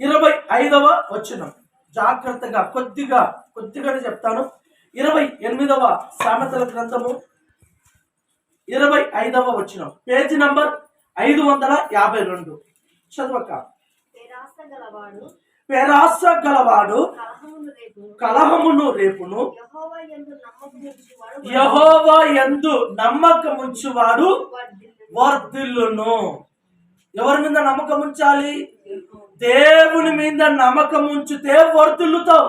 ఇరవై ఐదవ వచనం. జాగ్రత్తగా కొద్దిగా కొద్దిగానే చెప్తాను. ఇరవై ఎనిమిదవ సామెతల గ్రంథము. ఇరవై ఐదవ వచనం. పేజీ నంబర్ ఐదు వందల యాభై రెండు. చదవక. పేరాస గలవాడు కలహమును రేపు కలహమును రేపును. యహోవా ఎందు నమ్మకముంచువాడు వర్ధిల్లును. ఎవరి మీద నమ్మకం ఉంచాలి? దేవుని మీద నమ్మకం ఉంచితే వర్తిల్లుతావు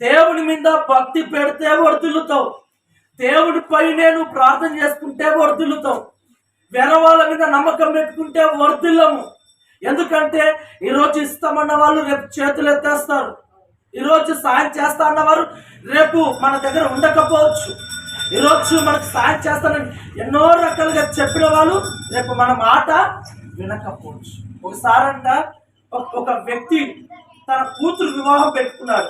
దేవుని మీద భక్తి పెడితే వర్ధిల్లుతావు. దేవుడిపై నేను ప్రార్థన చేసుకుంటే వర్తిల్లుతావు వేరే వాళ్ళ మీద నమ్మకం పెట్టుకుంటే వర్తిల్లము ఎందుకంటే ఈరోజు ఇస్తామన్న వాళ్ళు రేపు చేతులు ఎత్తేస్తారు. ఈరోజు సాయం చేస్తా అన్నవారు రేపు మన దగ్గర ఉండకపోవచ్చు. ఈరోజు మనకు సాయం చేస్తానని ఎన్నో రకాలుగా చెప్పిన వాళ్ళు రేపు మన మాట వినకపోవచ్చు. ఒకసారంట ఒక- ఒక వ్యక్తి తన కూతురు వివాహం పెట్టుకున్నాడు.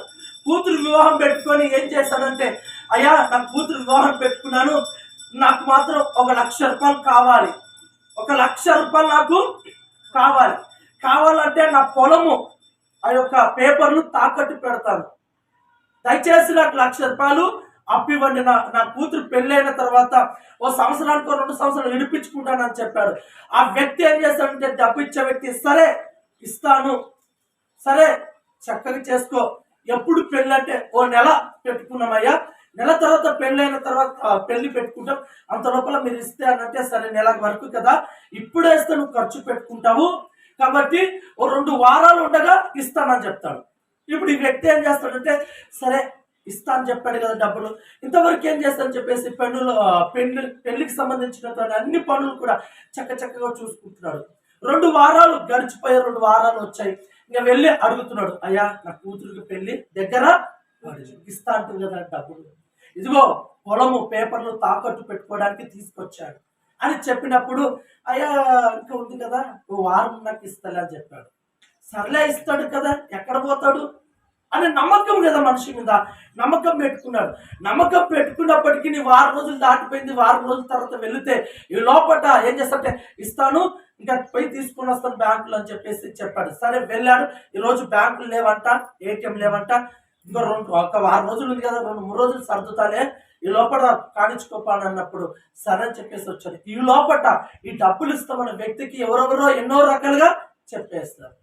కూతురు వివాహం పెట్టుకొని ఏం చేశాడంటే అయ్యా నా కూతురు వివాహం పెట్టుకున్నాను. నాకు మాత్రం ఒక లక్ష రూపాయలు కావాలి. ఒక లక్ష రూపాయలు నాకు కావాలి. కావాలంటే నా పొలము ఆ యొక్క పేపర్లు తాకట్టు పెడతాను. దయచేసి నాకు లక్ష రూపాయలు అప్పివ్వండి. నా నా కూతురు పెళ్ళైన తర్వాత ఓ సంవత్సరానికి రెండు సంవత్సరాలు విడిపించుకుంటానని చెప్పాడు. ఆ వ్యక్తి ఏం చేస్తాడంటే డబ్బు ఇచ్చే వ్యక్తి సరే ఇస్తాను. సరే చక్కగా చేసుకో. ఎప్పుడు పెళ్ళి అంటే ఓ నెల పెట్టుకున్నామయ్యా. నెల తర్వాత పెళ్ళైన తర్వాత పెళ్ళి పెట్టుకుంటాం. అంత లోపల మీరు ఇస్తే అనంటే అంటే సరే నెల వరకు కదా. ఇప్పుడే ఇస్తే నువ్వు ఖర్చు పెట్టుకుంటావు. కాబట్టి ఓ రెండు వారాలు ఉండగా ఇస్తానని చెప్తాడు. ఇప్పుడు ఈ వ్యక్తి ఏం చేస్తాడంటే సరే ఇస్తా అని చెప్పాడు కదా డబ్బులు. ఇంతవరకు ఏం చేస్తానని చెప్పేసి పెన్నులు పెళ్ళి పెళ్ళికి సంబంధించినటువంటి అన్ని పనులు కూడా చక్క చక్కగా చూసుకుంటున్నాడు. రెండు వారాలు గడిచిపోయే రెండు వారాలు వచ్చాయి. ఇంకా వెళ్ళి అడుగుతున్నాడు అయ్యా నా కూతురికి పెళ్ళి దగ్గర ఇస్తా అంటుంది కదా డబ్బులు. ఇదిగో పొలము పేపర్లు తాకట్టు పెట్టుకోవడానికి తీసుకొచ్చాడు. అని చెప్పినప్పుడు అయ్యా ఇంకా ఉంది కదా ఓ వారం నాకు ఇస్తాలే అని చెప్పాడు. సర్లే ఇస్తాడు కదా ఎక్కడ పోతాడు? అనే నమ్మకం కదా మనిషి మీద? నమ్మకం పెట్టుకున్నాడు. నమ్మకం పెట్టుకున్నప్పటికీ నీ వారం రోజులు దాటిపోయింది. వారం రోజుల తర్వాత వెళితే ఈ లోపట ఏం చేస్తాడంటే ఇస్తాను ఇంకా పోయి తీసుకుని వస్తాను బ్యాంకులు అని చెప్పేసి చెప్పాడు. సరే వెళ్ళాడు. ఈరోజు బ్యాంకులు లేవంట ఏటీఎం లేవంట. ఇంకో రెండు ఒక వారం రోజులు ఉంది కదా రెండు మూడు రోజులు సర్దుతాలే ఈ లోపల కానిచ్చుకోపాను అన్నప్పుడు సరే అని చెప్పేసి వచ్చాడు. ఈ లోపట ఈ డబ్బులు ఇస్తామన్న వ్యక్తికి ఎవరెవరో ఎన్నో రకాలుగా చెప్పేస్తారు.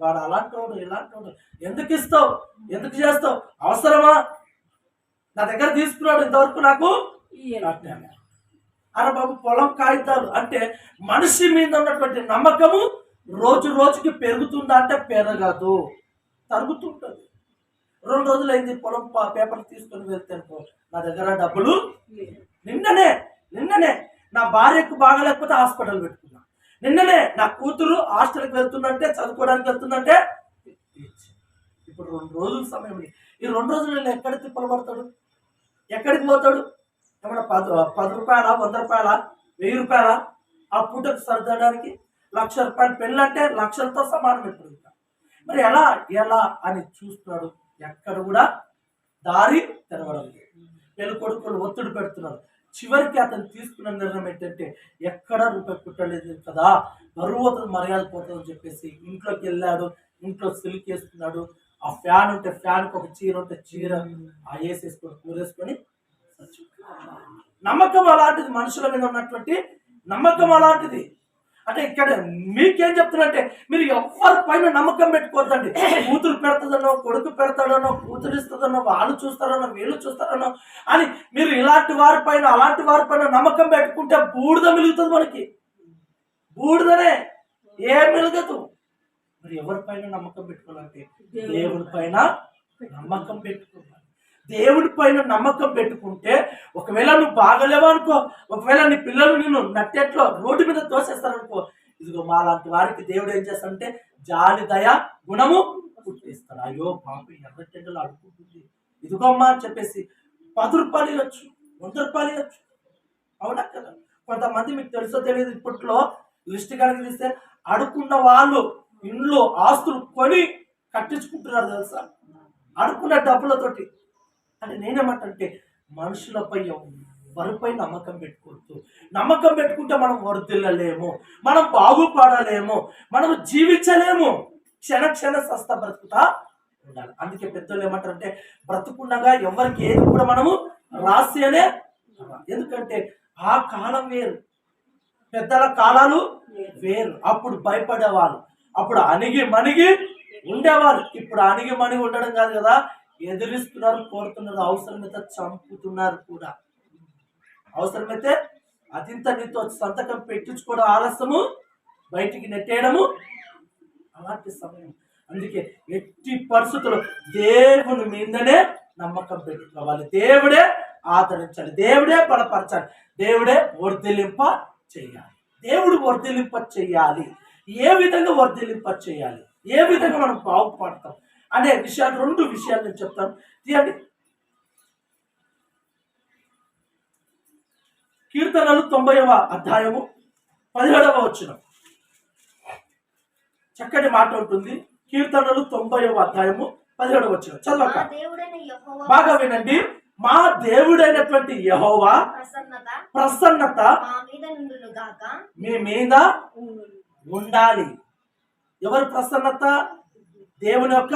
వాడు అలాంటి వాడు ఇలాంటి వాడు. ఎందుకు ఇస్తావు? ఎందుకు చేస్తావు? అవసరమా? నా దగ్గర తీసుకున్నాడు ఇంతవరకు నాకు. అరే బాబు పొలం కాగితాలు అంటే మనిషి మీద ఉన్నటువంటి నమ్మకము రోజు రోజుకి పెరుగుతుందా అంటే పెరగదు. తరుగుతుంటుంది. రెండు రోజులు అయింది పొలం పేపర్ తీసుకొని వెళ్తే అనుకో, నా దగ్గర డబ్బులు నిన్ననే నిన్ననే నా భార్యకు బాగాలేకపోతే హాస్పిటల్ పెట్టుకున్నా. నిన్ననే నా కూతురు హాస్టల్కి వెళ్తుందంటే చదువుకోవడానికి వెళ్తుందంటే ఇప్పుడు రెండు రోజుల సమయం ఈ రెండు రోజులు నేను ఎక్కడ తిప్పలు పడతాడు ఎక్కడికి పోతాడు? ఏమన్నా పది పది రూపాయల వంద రూపాయల వెయ్యి రూపాయల ఆ పూటకు సర్దడానికి లక్ష రూపాయలు పెళ్ళి అంటే లక్షలతో సమానం ఇప్పుడు ఇంకా. మరి ఎలా ఎలా అని చూస్తున్నాడు. ఎక్కడ కూడా దారి తెరవడం లేదు. పెళ్ళి కొడుకులు ఒత్తిడి పెడుతున్నారు. చివరికి అతను తీసుకున్న నిర్ణయం ఏంటంటే ఎక్కడ రూపాయి పుట్టలేదు కదా బరువు అతను మర్యాద పోతుందని చెప్పేసి ఇంట్లోకి వెళ్ళాడు ఇంట్లో సిల్క్ వేసుకున్నాడు ఆ ఫ్యాన్ ఉంటే ఫ్యాన్కి ఒక చీర ఉంటే చీర ఆ వేసేసుకొని కూరేసుకొని నమ్మకం అలాంటిది మనుషుల మీద ఉన్నటువంటి నమ్మకం అలాంటిది. అంటే ఇక్కడ మీకేం చెప్తున్నంటే మీరు ఎవరి పైన నమ్మకం పెట్టుకోవద్దండి. కూతురు పెడతదనో కొడుకు పెడతాడనో కూతురు ఇస్తుందనో వాళ్ళు చూస్తారనో వీళ్ళు చూస్తారనో అని మీరు ఇలాంటి వారి పైన అలాంటి వారి పైన నమ్మకం పెట్టుకుంటే బూడిద మిలుగుతుంది మనకి. బూడిదనే. ఏం మిలగదు మరి ఎవరి పైన నమ్మకం పెట్టుకోవాలంటే దేవుడి పైన నమ్మకం పెట్టుకో. దేవుడి పైన నమ్మకం పెట్టుకుంటే ఒకవేళ నువ్వు బాగలేవా అనుకో ఒకవేళ నీ పిల్లలు నిన్ను నట్టెట్లో రోడ్డు మీద తోసేస్తారనుకో ఇదిగో మా లాంటి వారికి దేవుడు ఏం చేస్తాడంటే జాలి దయ గుణము పుట్టిస్తాడు. అయ్యో బాబు ఎర్రటెండలు అడుగుతుంది ఇదిగోమ్మా అని చెప్పేసి పది రూపాయలు ఇవ్వచ్చు వంద రూపాయలు ఇవ్వచ్చు. అవునా కదా? కొంతమంది మీకు తెలుసో తెలియదు ఇప్పట్లో లిస్ట్ కనుక తీస్తే అడుక్కున్న వాళ్ళు ఇండ్లు ఆస్తులు కొని కట్టించుకుంటున్నారు తెలుసా? అడుక్కున్న డబ్బులతోటి. అని నేనేమంటే మనుషులపై ఎవరిపై నమ్మకం పెట్టుకోవద్దు. నమ్మకం పెట్టుకుంటే మనం వర్దిల్లలేము మనం బాగుపడలేము మనం జీవించలేము. క్షణ క్షణ సస్త బ్రతుకుతా ఉండాలి. అందుకే పెద్దలు ఏమంటారంటే బ్రతుకుండగా ఎవరికి ఏది కూడా మనము రాసి అనే ఎందుకంటే ఆ కాలం వేరు. పెద్దల కాలాలు వేరు. అప్పుడు భయపడేవాళ్ళు. అప్పుడు అణిగి మణిగి ఉండేవారు ఇప్పుడు అణిగి మణిగి ఉండడం కాదు కదా ఎదిరిస్తున్నారు కోరుతున్నారు అవసరమైతే చంపుతున్నారు కూడా. అవసరమైతే అతింత నీతో సంతకం పెట్టించుకోవడం ఆలస్యము బయటికి నెట్టేయడము అలాంటి సమయం. అందుకే ఎట్టి పరిస్థితులు దేవుని మీదనే నమ్మకం పెట్టుకోవాలి. దేవుడే ఆదరించాలి. దేవుడే బలపరచాలి. దేవుడే వర్ధిలింప చేయాలి. దేవుడు వర్ధిలింప చేయాలి. ఏ విధంగా వర్ధిలింప చేయాలి? ఏ విధంగా మనం బాగుపడతాం? అనే విషయాలు రెండు విషయాలు నేను చెప్తాను. తీయండి. కీర్తనలు తొంభైవ అధ్యాయము పదిహేడవ వచ్చిన చక్కటి మాట ఉంటుంది. కీర్తనలు తొంభైవ అధ్యాయము పదిహేడవ వచ్చిన చదవక. బాగా వినండి. మా దేవుడైనటువంటి యహోవా ప్రసన్నత మీ మీద ఉండాలి. ఎవరి ప్రసన్నత? దేవుని యొక్క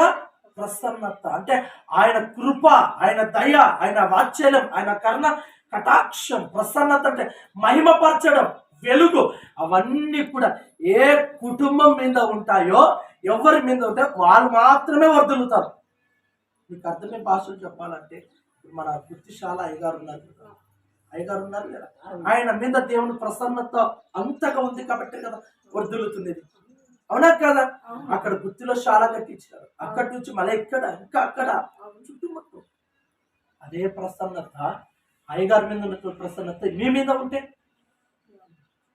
ప్రసన్నత. అంటే ఆయన కృప ఆయన దయ ఆయన వాత్సల్యం ఆయన కర్ణ కటాక్షం ప్రసన్నత అంటే మహిమపరచడం వెలుగు అవన్నీ కూడా ఏ కుటుంబం మీద ఉంటాయో ఎవరి మీద ఉంటే వాళ్ళు మాత్రమే వర్దలుతారు మీకు అర్థమే భాషలు చెప్పాలంటే మన గుర్తిశాల అయ్యగారు ఉన్నారు. అయ్యగారు ఉన్నారు కదా? ఆయన మీద దేవుని ప్రసన్నత అంతగా ఉంది కాబట్టి కదా వర్దులుతుంది అవునా కదా? అక్కడ గుత్తిలో శాల కట్టించారు అక్కడి నుంచి మళ్ళీ ఇక్కడ ఇంకా అక్కడ. చుట్టుముట్టు. అదే ప్రసన్నత. అయ్యగారి మీద ఉన్నటువంటి ప్రసన్నత మీ మీద ఉంటే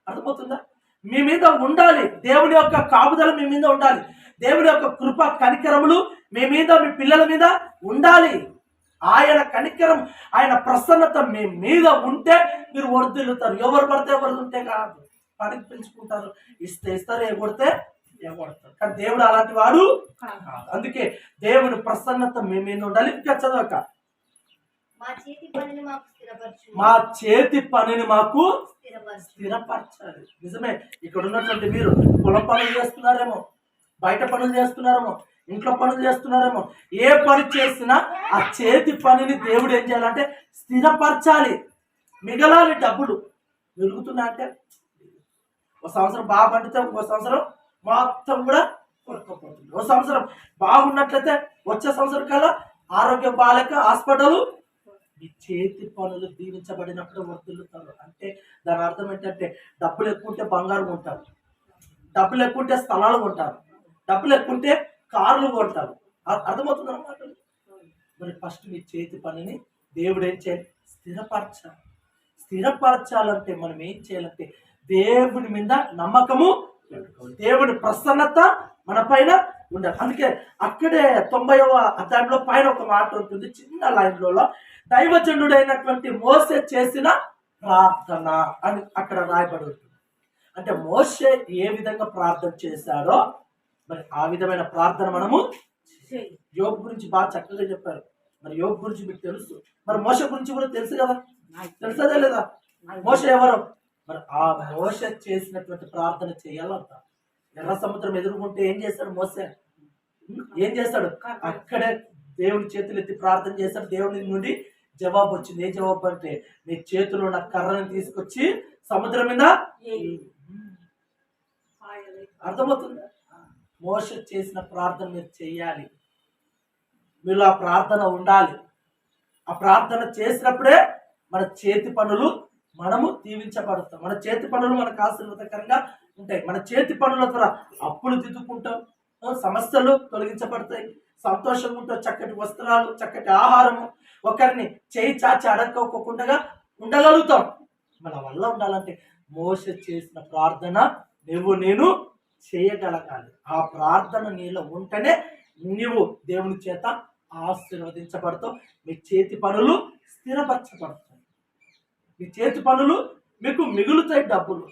అర్థమవుతుందా? మీ మీద ఉండాలి. దేవుని యొక్క కాపుదల మీ మీద ఉండాలి. దేవుని యొక్క కృప కనికరములు మీ మీద మీ పిల్లల మీద ఉండాలి. ఆయన కనికరం ఆయన ప్రసన్నత మీ మీద ఉంటే మీరు వర్దిల్లుతారు ఎవరు పడితే ఎవరు ఉంటే కాదు. పనికి పెంచుకుంటారు ఇస్తే ఇస్తారు ఎగొడితే ఎగొడతారు కానీ దేవుడు అలాంటి వాడు కాదు. అందుకే దేవుని ప్రసన్నత మీ మీద ఉండాలి ఇంకా చదవక మా చేతి పనిని మాకు స్థిరపరచు మా చేతి పనిని మాకు స్థిరపరచు స్థిరపరచాలి. నిజమే ఇక్కడ ఉన్నటువంటి మీరు పొలం పనులు చేస్తున్నారేమో బయట పనులు చేస్తున్నారేమో ఇంట్లో పనులు చేస్తున్నారేమో ఏ పని చేసినా ఆ చేతి పనిని దేవుడు ఏం చేయాలంటే స్థిరపరచాలి. మిగలాలి డబ్బులు వెలుగుతున్నా అంటే ఒక సంవత్సరం బాగా పండితే ఇంకో సంవత్సరం మొత్తం కూడా కొరకపోతుంది ఒక సంవత్సరం బాగున్నట్లయితే వచ్చే సంవత్సరం కల్లా ఆరోగ్యం బాలక హాస్పిటల్ మీ చేతి పనులు దీవించబడినప్పుడు వర్దిల్లుతారు అంటే దాని అర్థం ఏంటంటే డబ్బులు ఎక్కువ ఉంటే బంగారం కొంటారు. డబ్బులు ఎక్కువ ఉంటే స్థలాలు కొంటారు. డబ్బులు ఎక్కువ ఉంటే కార్లు కొంటారు. అర్థమవుతుంది అన్నమాట మరి ఫస్ట్ మీ చేతి పనిని దేవుడు ఏం చేయాలి? స్థిరపరచాలి. స్థిరపరచాలంటే మనం ఏం చేయాలంటే దేవుని మీద నమ్మకము దేవుని ప్రసన్నత మన పైన ఉండాలి. అందుకే అక్కడే తొంభైవ అధ్యాయంలో పైన ఒక మాట ఉంటుంది చిన్న లైన్లలో దైవజనుడైనటువంటి మోసే చేసిన ప్రార్థన అని అక్కడ రాయబడి ఉంటుంది. అంటే మోసే ఏ విధంగా ప్రార్థన చేశాడో మరి ఆ విధమైన ప్రార్థన మనము యోగ్ గురించి బాగా చక్కగా చెప్పారు. మరి యోగ్ గురించి మీకు తెలుసు. మరి మోస గురించి కూడా తెలుసు కదా? తెలుసదే లేదా? మోస ఎవరు? మరి ఆ మోస చేసినటువంటి ప్రార్థన చేయాలంట. ఎర్ర సముద్రం ఎదుర్కొంటే ఏం చేస్తాడు మోసే ఏం చేస్తాడు? అక్కడే దేవుని చేతులు ఎత్తి ప్రార్థన చేస్తాడు. దేవుని నుండి జవాబు వచ్చింది. ఏ జవాబు అంటే నీ చేతిలో ఉన్న కర్రని తీసుకొచ్చి సముద్రం మీద అర్థమవుతుందా? మోస చేసిన ప్రార్థన మీరు చేయాలి. మీలో ఆ ప్రార్థన ఉండాలి. ఆ ప్రార్థన చేసినప్పుడే మన చేతి పనులు మనము దీవించబడతాం. మన చేతి పనులు మనకు ఆశీర్వాదకరంగా ఉంటాయి. మన చేతి పనుల ద్వారా అప్పులు దిద్దుకుంటాం. సమస్యలు తొలగించబడతాయి. సంతోషంగా ఉంటాం చక్కటి వస్త్రాలు చక్కటి ఆహారము. ఒకరిని చేయి చాచి అడక్కోకుండా ఉండగలుగుతాం. మన వల్ల ఉండాలంటే మోస చేసిన ప్రార్థన నువ్వు నేను చేయగలగాలి. ఆ ప్రార్థన నీలో ఉంటేనే నువ్వు దేవుని చేత ఆశీర్వదించబడతావు. మీ చేతి పనులు స్థిరపరచబడతావు మీ చేతి పనులు మీకు మిగులుతాయి డబ్బులు.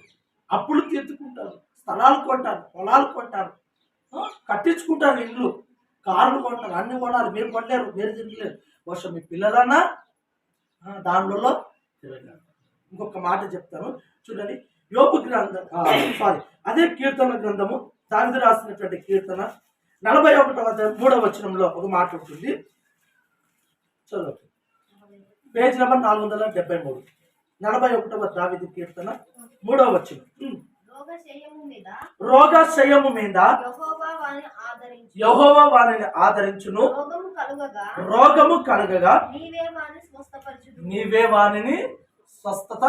అప్పులు తీర్చుకుంటారు స్థలాలు కొంటారు పొలాలు కొంటారు. కట్టించుకుంటారు ఇల్లు కార్లు కొంటారు అన్ని కొనాలి. మీరు కొనలేరు మీరు తిరగలేరు బహుశా మీ పిల్లలన్నా దానిలో తిరగాలి ఇంకొక మాట చెప్తాను. చూడండి యోపు గ్రంథం సారీ అదే కీర్తన గ్రంథము దావిది రాసినటువంటి కీర్తన. నలభై ఒకటవ మూడవ వచనంలో ఒక మాట ఉంటుంది. చదువు పేజ్ నెంబర్ నాలుగు వందల డెబ్బై మూడు. నలభై ఒకటవ దావిది కీర్తన మూడవ వచనం. ఉమ్. రోగశయము మీద యెహోవా వారిని ఆదరించును. రోగము కలుగగా నీవే వారిని వానిని స్వస్థత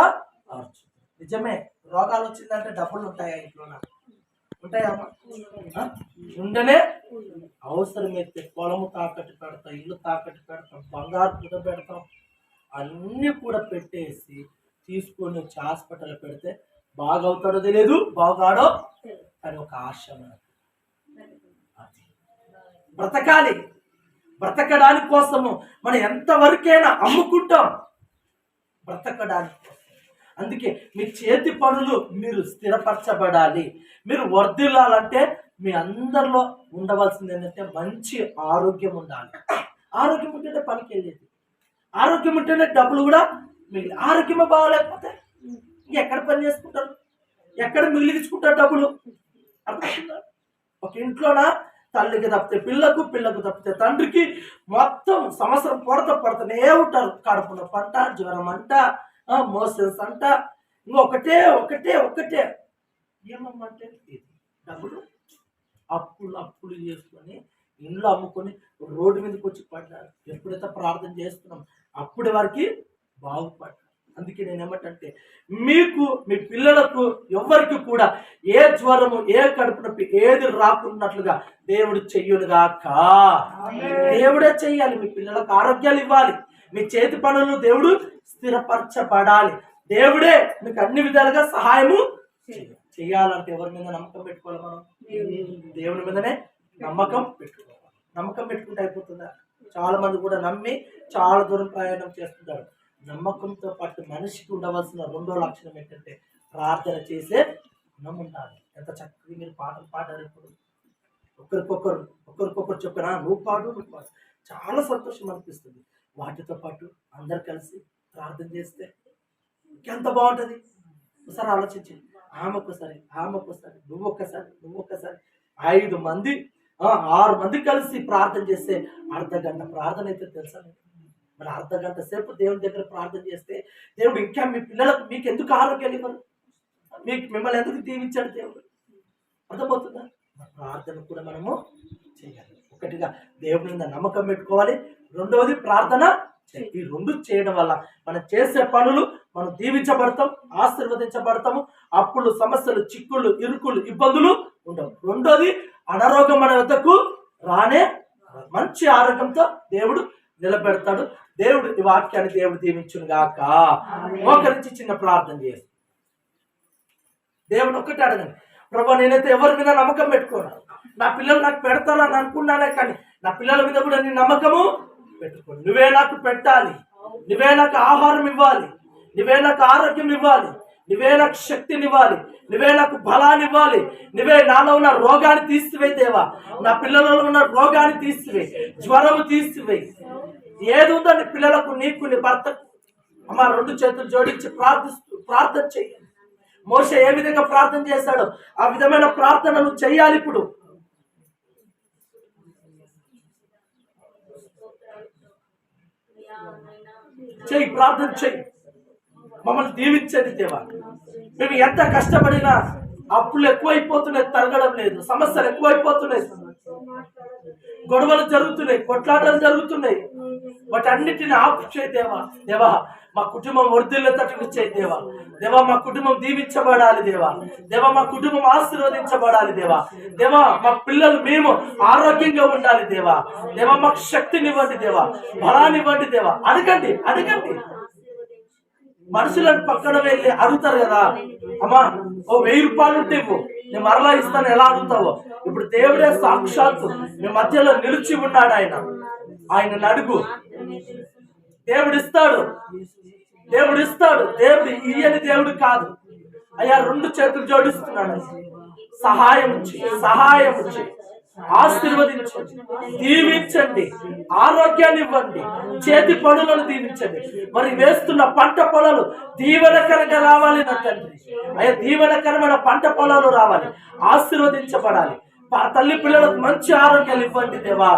నిజమే రోగాలు వచ్చిందంటే డబ్బులు ఉంటాయా ఇంట్లో ఉంటాయా అమ్మా? ఆ? ఉండనే అవసరమైతే పొలము తాకట్టు పెడతాం ఇల్లు తాకట్టు పెడతాం బంగారు పెడతాం. అన్నీ కూడా పెట్టేసి తీసుకొని వచ్చి హాస్పిటల్ పెడితే బాగవుతాడో తెలియదు బాగాడో అని ఒక ఆశ. బ్రతకాలి. బ్రతకడానికి కోసము మనం ఎంతవరకైనా అమ్ముకుంటాం. బ్రతకడానికి కోసం. అందుకే మీ చేతి పనులు మీరు స్థిరపరచబడాలి. మీరు వర్ధిల్లాలంటే మీ అందరిలో ఉండవలసింది ఏంటంటే మంచి ఆరోగ్యం ఉండాలి. ఆరోగ్యం ఉంటేనే పనికి వెళ్ళేది. ఆరోగ్యం ఉంటేనే డబ్బులు కూడా మీరు ఆరోగ్యమే బాగోలేకపోతే ఎక్కడ పని చేసుకుంటారు? ఎక్కడ మిగిలించుకుంటారు డబ్బులు? అర్థమవుతుందా ఒక ఇంట్లోన? తల్లికి తప్పితే పిల్లకు పిల్లకు తప్పితే తండ్రికి మొత్తం సంవత్సరం పొడత పడుతూనే ఉంటారు. కడుపున పంట జ్వరం అంట మోసెన్స్ అంట. ఇంకొకటే ఒకటే ఒకటే ఏమమ్మంటే డబ్బులు. అప్పులు అప్పులు చేసుకొని ఇంట్లో అమ్ముకొని రోడ్డు మీదకి వచ్చి పడ్డారు. ఎప్పుడైతే ప్రార్థన చేస్తున్నాం అప్పటి వరకు బాగుపడ్డారు. అందుకే నేను ఏమంటే మీకు మీ పిల్లలకు ఎవరికి కూడా ఏ జ్వరము ఏ కడుపు నొప్పి ఏది రాకున్నట్లుగా దేవుడు చెయ్యునుగాక దేవుడే చెయ్యాలి మీ పిల్లలకు ఆరోగ్యాలు ఇవ్వాలి. మీ చేతి పనులు దేవుడు స్థిరపరచబడాలి. దేవుడే మీకు అన్ని విధాలుగా సహాయము చేయాలి. చేయాలంటే ఎవరి మీద నమ్మకం పెట్టుకోవాలి మనం? దేవుని. మీదనే నమ్మకం పెట్టుకోవాలి. నమ్మకం పెట్టుకుంటే అయిపోతుందా? చాలా మంది కూడా నమ్మి చాలా దూరం ప్రయాణం చేస్తుంటారు నమ్మకంతో పాటు మనిషికి ఉండవలసిన రెండో లక్షణం ఏంటంటే ప్రార్థన చేసే గుణం ఉండాలి ఎంత చక్కగా మీరు పాటలు పాడారు ఇప్పుడు. ఒకరికొకరు ఒకరికొకరు చెప్పినా నువ్వు పాడు నువ్వు పాడు. చాలా సంతోషం అనిపిస్తుంది. వాటితో పాటు అందరు కలిసి ప్రార్థన చేస్తే ఎంత బాగుంటుంది. ఒకసారి ఆలోచించండి ఆమె ఒకసారి ఆమె ఒకసారి నువ్వు ఒక్కసారి నువ్వు ఒక్కసారి ఐదు మంది ఆరు మంది కలిసి ప్రార్థన చేస్తే అర్ధ గంట ప్రార్థన అయితే తెలుసా మీకు? మరి అర్ధ గంట సేపు దేవుని దగ్గర ప్రార్థన చేస్తే దేవుడు ఇంకా మీ పిల్లలకు మీకు ఎందుకు ఆరోగ్యం ఇవ్వరు? మీకు మిమ్మల్ని ఎందుకు దీవించాడు దేవుడు? అర్థమవుతుందా? ప్రార్థన కూడా మనము చేయాలి. ఒకటిగా దేవుడి మీద నమ్మకం పెట్టుకోవాలి. రెండవది ప్రార్థన చేయాలి. ఈ రెండు చేయడం వల్ల మనం చేసే పనులు మనం దీవించబడతాం ఆశీర్వదించబడతాము. అప్పులు సమస్యలు చిక్కులు ఇరుకులు ఇబ్బందులు ఉండవు. రెండోది అనారోగ్యం మన వద్దకు రానే మంచి ఆరోగ్యంతో దేవుడు నిలబెడతాడు. దేవుడు ఈ వాక్యాన్ని దేవుడు దీవించును గాక మోకరించి చిన్న ప్రార్థన చేసి. దేవుడు ఒక్కటే అడగండి. ప్రభా నేనైతే ఎవరి మీద నమ్మకం పెట్టుకోను? నా పిల్లలు నాకు పెడతారని అనుకున్నానే కానీ నా పిల్లల మీద కూడా నీ నమ్మకము పెట్టుకో నువ్వే నాకు పెట్టాలి. నువ్వే నాకు ఆహారం ఇవ్వాలి. నువ్వే నాకు ఆరోగ్యం ఇవ్వాలి. నువ్వే నాకు శక్తిని ఇవ్వాలి. నువ్వే నాకు బలాన్ని ఇవ్వాలి. నువ్వే నాలో ఉన్న రోగాన్ని తీసివే దేవా. నా పిల్లలలో ఉన్న రోగాన్ని తీసివే జ్వరము తీసివే ఏది ఉందో నీ పిల్లలకు నీకు నీ భర్తకు అమ్మ రెండు చేతులు జోడించి ప్రార్థిస్తూ ప్రార్థన చెయ్యి. మోస ఏ విధంగా ప్రార్థన చేశాడో ఆ విధమైన ప్రార్థనలు చేయాలి ఇప్పుడు. చెయ్యి ప్రార్థన చెయ్యి. మమ్మల్ని దీవించండి దేవా. మేము ఎంత కష్టపడినా అప్పులు ఎక్కువైపోతున్నాయి తరగడం లేదు. సమస్యలు ఎక్కువైపోతున్నాయి. గొడవలు జరుగుతున్నాయి కొట్లాటలు జరుగుతున్నాయి. వాటన్నిటిని ఆపుచే దేవా. దేవా మా కుటుంబం వృద్ధుల్లో చేయి దేవా. దేవా మా కుటుంబం దీవించబడాలి దేవా. దేవా మా కుటుంబం ఆశీర్వదించబడాలి దేవా. దేవా మా పిల్లలు మేము ఆరోగ్యంగా ఉండాలి దేవా. దేవా మాకు శక్తినివ్వండి దేవా. బలాన్నివ్వండి దేవా. అడగండి అడగండి. మనుషులను పక్కన వెళ్ళి అడుగుతారు కదా. అమ్మా ఓ వెయ్యి రూపాయలు ఉంటే ఇవ్వు. నేను మరలా ఇస్తాను. ఎలా అడుగుతావో. ఇప్పుడు దేవుడే సాక్షాత్తు మీ మధ్యలో నిలిచి ఉన్నాడు ఆయన. ఆయన అడుగు. దేవుడు ఇస్తాడు దేవుడు ఇస్తాడు దేవుడు ఇయ్యని దేవుడు కాదు. అయ్యా రెండు చేతులు జోడిస్తున్నాడు. సహాయం సహాయం ఆశీర్వదించండి. దీవించండి. ఆరోగ్యాన్ని ఇవ్వండి. చేతి పనులను దీవించండి. మరి వేస్తున్న పంట పొలాలు దీవెనకరంగా రావాలి నా తండ్రి. అయ్యా దీవెనకరమైన పంట పొలాలు రావాలి. ఆశీర్వదించబడాలి. తల్లి పిల్లలకు మంచి ఆరోగ్యాలు ఇవ్వండి దేవా.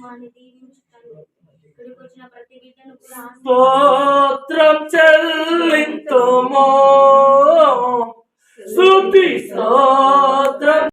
కుటుంబాన్ని దీవించుతాను ఇక్కడికి వచ్చిన ప్రతి బిడ్డను కూడా స్తోత్రం చెల్లింతుమో. స్తుతి స్తోత్రం